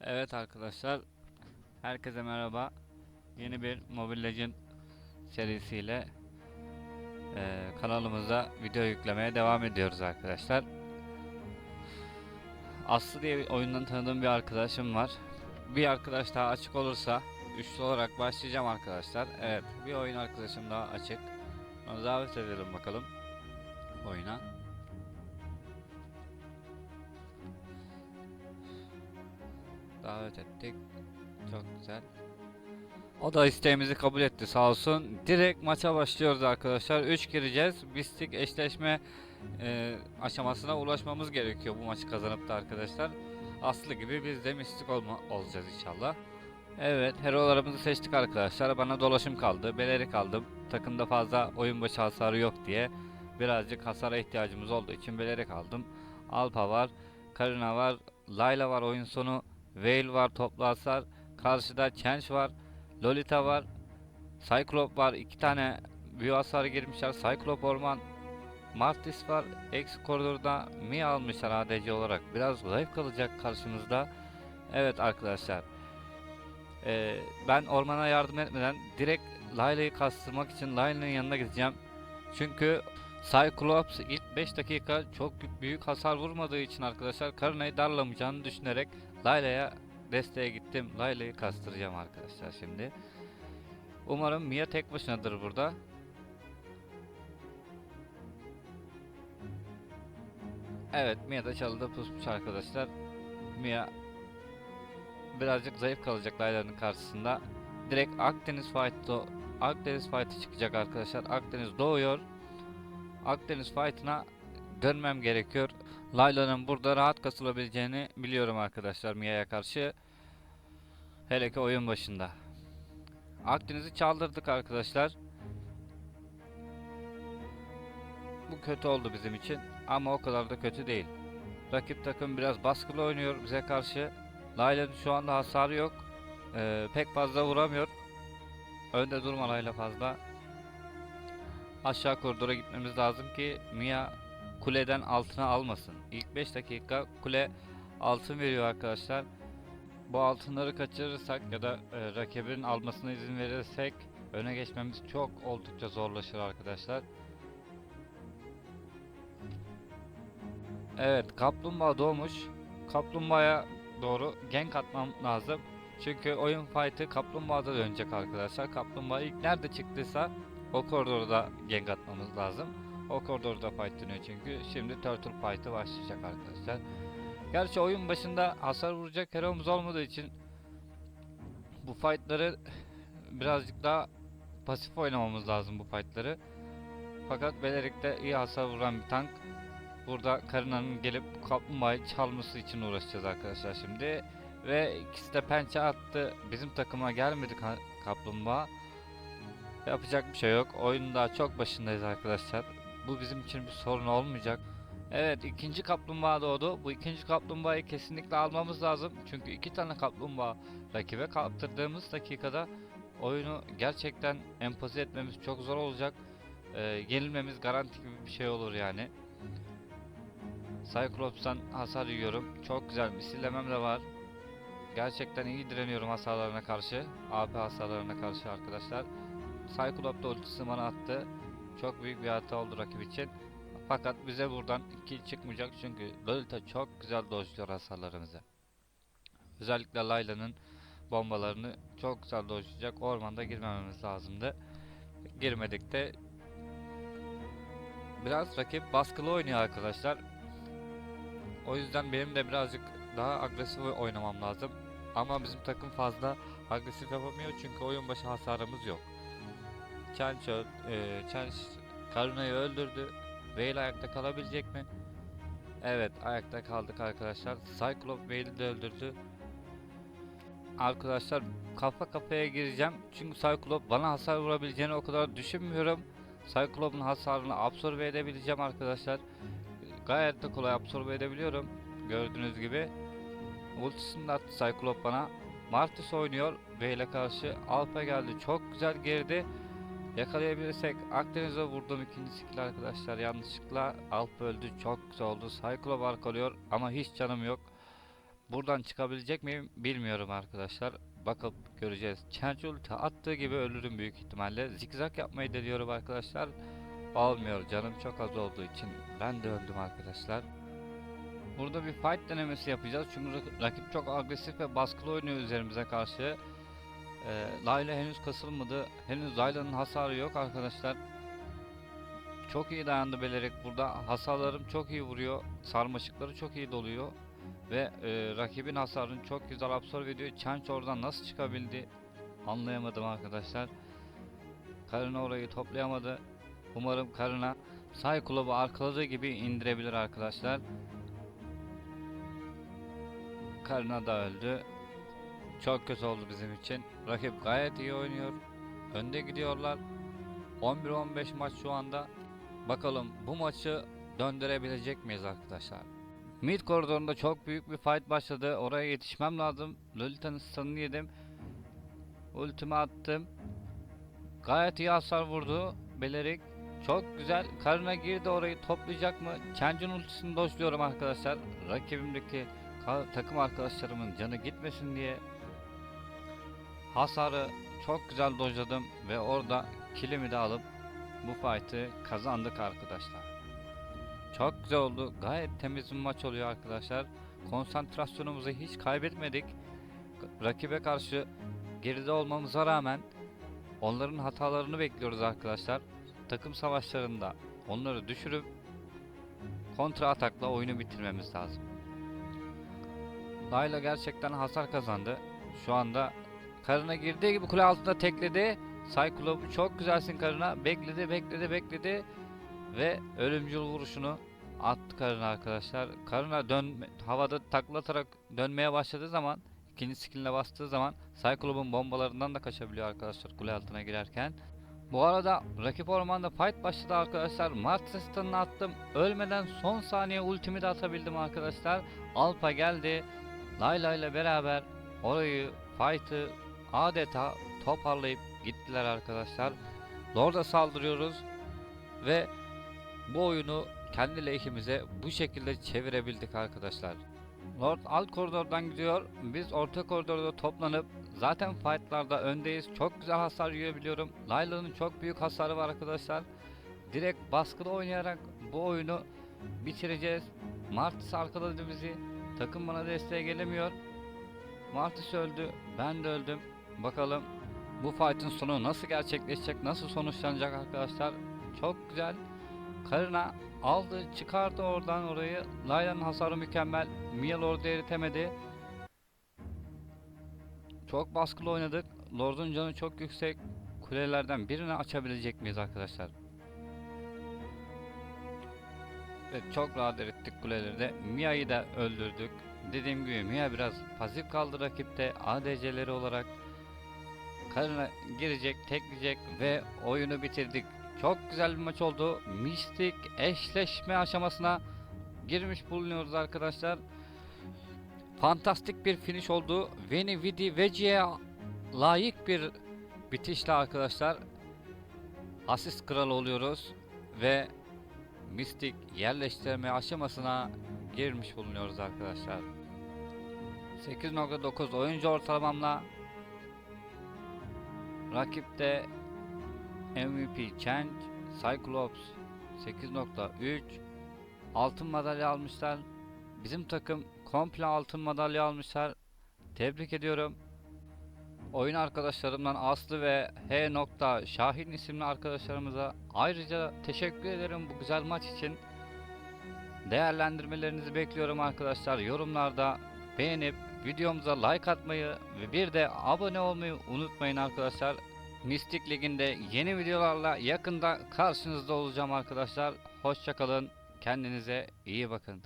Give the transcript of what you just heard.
Evet arkadaşlar, herkese merhaba. Yeni bir Mobile Legend serisiyle eee, kanalımıza video yüklemeye devam ediyoruz arkadaşlar. Aslı diye bir oyundan tanıdığım bir arkadaşım var. Bir arkadaş daha açık olursa üçlü olarak başlayacağım arkadaşlar. Evet, bir oyun arkadaşım daha açık. Onu davet edelim bakalım oyuna. Davet ettik. Çok güzel. O da isteğimizi kabul etti sağ olsun. Direkt maça başlıyoruz arkadaşlar. 3 gireceğiz. Bistik eşleşme e, aşamasına ulaşmamız gerekiyor bu maçı kazanıp da arkadaşlar. Aslı gibi biz de mistik olma, olacağız inşallah. Evet, herolarımızı seçtik arkadaşlar. Bana dolaşım kaldı, beleri kaldım. Takımda fazla oyun başı hasarı yok diye birazcık hasara ihtiyacımız olduğu için beleri kaldım. Alpa var, Karina var, Layla var oyun sonu, Veil var toplu hasar, karşıda Change var, Lolita var, Cyclop var, iki tane büyü hasarı girmişler, Cyclop orman, Martis var, X koridorda Mi almışlar ADC olarak. Biraz zayıf kalacak karşımızda. Evet arkadaşlar. Ee, ben ormana yardım etmeden direkt Layla'yı kastırmak için Layla'nın yanına gideceğim. Çünkü Cyclops ilk 5 dakika çok büyük hasar vurmadığı için arkadaşlar Karina'yı darlamayacağını düşünerek Layla'ya desteğe gittim. Layla'yı kastıracağım arkadaşlar şimdi. Umarım Mia tek başınadır burada. Evet Mia da çalıda pusmuş arkadaşlar. Mia birazcık zayıf kalacak Layla'nın karşısında. Direkt Akdeniz Fight'ı Akdeniz Fight'ı çıkacak arkadaşlar. Akdeniz doğuyor. Akdeniz Fight'ına dönmem gerekiyor. Layla'nın burada rahat kasılabileceğini biliyorum arkadaşlar Mia'ya karşı. Hele ki oyun başında. Akdeniz'i çaldırdık arkadaşlar. Bu kötü oldu bizim için ama o kadar da kötü değil. Rakip takım biraz baskılı oynuyor bize karşı. Layla'nın şu anda hasarı yok. Ee, pek fazla vuramıyor. Önde durma Layla fazla. Aşağı koridora gitmemiz lazım ki Mia kuleden altına almasın. İlk 5 dakika kule altın veriyor arkadaşlar. Bu altınları kaçırırsak ya da e, rakibin almasına izin verirsek öne geçmemiz çok oldukça zorlaşır arkadaşlar. Evet, kaplumbağa doğmuş. Kaplumbağaya doğru gank atmam lazım. Çünkü oyun fight'ı kaplumbağada dönecek arkadaşlar. Kaplumbağa ilk nerede çıktıysa o koridorda gank atmamız lazım. O koridorda fight dönüyor çünkü. Şimdi turtle fight'ı başlayacak arkadaşlar. Gerçi oyun başında hasar vuracak hero'muz olmadığı için bu fight'ları birazcık daha pasif oynamamız lazım bu fight'ları. Fakat Belerik'te iyi hasar vuran bir tank. Burada Karina'nın gelip kaplumbağayı çalması için uğraşacağız arkadaşlar şimdi. Ve ikisi de pençe attı. Bizim takıma gelmedi ka- kaplumbağa. Yapacak bir şey yok. Oyunun daha çok başındayız arkadaşlar. Bu bizim için bir sorun olmayacak. Evet ikinci kaplumbağa doğdu. Bu ikinci kaplumbağayı kesinlikle almamız lazım. Çünkü iki tane kaplumbağa rakibe kaptırdığımız dakikada oyunu gerçekten empoze etmemiz çok zor olacak. Ee, yenilmemiz garanti gibi bir şey olur yani. Cyclops'tan hasar yiyorum. Çok güzel misillemem de var. Gerçekten iyi direniyorum hasarlarına karşı. AP hasarlarına karşı arkadaşlar. Cyclops da ultisini bana attı. Çok büyük bir hata oldu rakip için. Fakat bize buradan kill çıkmayacak çünkü Lolita çok güzel dojluyor hasarlarımızı. Özellikle Layla'nın bombalarını çok güzel dojlayacak. Ormanda girmememiz lazımdı. Girmedik de biraz rakip baskılı oynuyor arkadaşlar. O yüzden benim de birazcık daha agresif oynamam lazım. Ama bizim takım fazla agresif yapamıyor çünkü oyun başı hasarımız yok. Öl- e, Chench Karuna'yı öldürdü. Veil ayakta kalabilecek mi? Evet ayakta kaldık arkadaşlar. Cyclops Veil'i de öldürdü. Arkadaşlar kafa kafaya gireceğim. Çünkü Cyclops bana hasar vurabileceğini o kadar düşünmüyorum. Cyclops'un hasarını absorbe edebileceğim arkadaşlar. Gayet de kolay absorbe edebiliyorum. Gördüğünüz gibi. Ultisini de attı Cyclops bana. Martis oynuyor. Veil'e karşı Alp'a geldi. Çok güzel girdi. Yakalayabilirsek Akdeniz'e vurdum ikinci skill arkadaşlar yanlışlıkla Alp öldü çok güzel oldu Cyclop arkalıyor ama hiç canım yok buradan çıkabilecek miyim bilmiyorum arkadaşlar. Bakıp göreceğiz. Change ulti attığı gibi ölürüm büyük ihtimalle. Zigzag yapmayı deniyorum arkadaşlar. Olmuyor canım çok az olduğu için. Ben de öldüm arkadaşlar. Burada bir fight denemesi yapacağız. Çünkü rak- rakip çok agresif ve baskılı oynuyor üzerimize karşı. Ee, Layla henüz kasılmadı. Henüz Layla'nın hasarı yok arkadaşlar. Çok iyi dayandı belerek burada. Hasarlarım çok iyi vuruyor. Sarmaşıkları çok iyi doluyor. Ve e, rakibin hasarını çok güzel absorbe ediyor. Change oradan nasıl çıkabildi anlayamadım arkadaşlar. Karına orayı toplayamadı. Umarım karına Cyclope'u arkaladığı gibi indirebilir arkadaşlar. Karına da öldü. Çok kötü oldu bizim için. Rakip gayet iyi oynuyor. Önde gidiyorlar. 11-15 maç şu anda. Bakalım bu maçı döndürebilecek miyiz arkadaşlar? Mid koridorunda çok büyük bir fight başladı. Oraya yetişmem lazım. Lolita'nın stun'ını yedim. Ultimi attım. Gayet iyi hasar vurdu. Belerik. Çok güzel. Karına girdi orayı toplayacak mı? Change'ın ultisini dojluyorum arkadaşlar. Rakibimdeki takım arkadaşlarımın canı gitmesin diye hasarı çok güzel dojladım ve orada kilimi de alıp bu fight'ı kazandık arkadaşlar. Çok güzel oldu. Gayet temiz bir maç oluyor arkadaşlar. Konsantrasyonumuzu hiç kaybetmedik. Rakibe karşı geride olmamıza rağmen onların hatalarını bekliyoruz arkadaşlar. Takım savaşlarında onları düşürüp kontra atakla oyunu bitirmemiz lazım. Layla gerçekten hasar kazandı. Şu anda karına girdiği gibi kule altında tekledi. Cyclops çok güzelsin karına. Bekledi, bekledi, bekledi ve ölümcül vuruşunu attı karına arkadaşlar. Karına dön havada taklatarak dönmeye başladığı zaman ikinci skilline bastığı zaman Cyclops'un bombalarından da kaçabiliyor arkadaşlar kule altına girerken. Bu arada rakip ormanda fight başladı arkadaşlar. Martes'tan'ı attım. Ölmeden son saniye ultimi de atabildim arkadaşlar. Alpa geldi. Layla ile beraber orayı fight'ı adeta toparlayıp gittiler arkadaşlar. Lord'a saldırıyoruz ve bu oyunu kendi lehimize bu şekilde çevirebildik arkadaşlar. Lord alt koridordan gidiyor. Biz orta koridorda toplanıp zaten fightlarda öndeyiz. Çok güzel hasar yiyebiliyorum. Layla'nın çok büyük hasarı var arkadaşlar. Direkt baskılı oynayarak bu oyunu bitireceğiz. Martis arkaladı bizi. Takım bana desteğe gelemiyor. Martis öldü. Ben de öldüm. Bakalım bu fight'ın sonu nasıl gerçekleşecek, nasıl sonuçlanacak arkadaşlar. Çok güzel. Karına aldı, çıkardı oradan orayı. Layla'nın hasarı mükemmel. Mia Lord'u eritemedi. Çok baskılı oynadık. Lord'un canı çok yüksek. Kulelerden birini açabilecek miyiz arkadaşlar? Evet çok rahat erittik kuleleri de. Mia'yı da öldürdük. Dediğim gibi Mia biraz pasif kaldı rakipte ADC'leri olarak. Karına girecek, tekleyecek ve oyunu bitirdik. Çok güzel bir maç oldu. Mistik eşleşme aşamasına girmiş bulunuyoruz arkadaşlar. Fantastik bir finish oldu. Veni Vidi Veci'ye layık bir bitişle arkadaşlar. Asist kralı oluyoruz ve mistik yerleştirme aşamasına girmiş bulunuyoruz arkadaşlar. 8.9 oyuncu ortalamamla rakipte MVP Change, Cyclops 8.3 altın madalya almışlar. Bizim takım komple altın madalya almışlar. Tebrik ediyorum. Oyun arkadaşlarımdan Aslı ve H. Şahin isimli arkadaşlarımıza ayrıca teşekkür ederim bu güzel maç için. Değerlendirmelerinizi bekliyorum arkadaşlar. Yorumlarda beğenip videomuza like atmayı ve bir de abone olmayı unutmayın arkadaşlar. Mistik Ligi'nde yeni videolarla yakında karşınızda olacağım arkadaşlar. Hoşçakalın. Kendinize iyi bakın.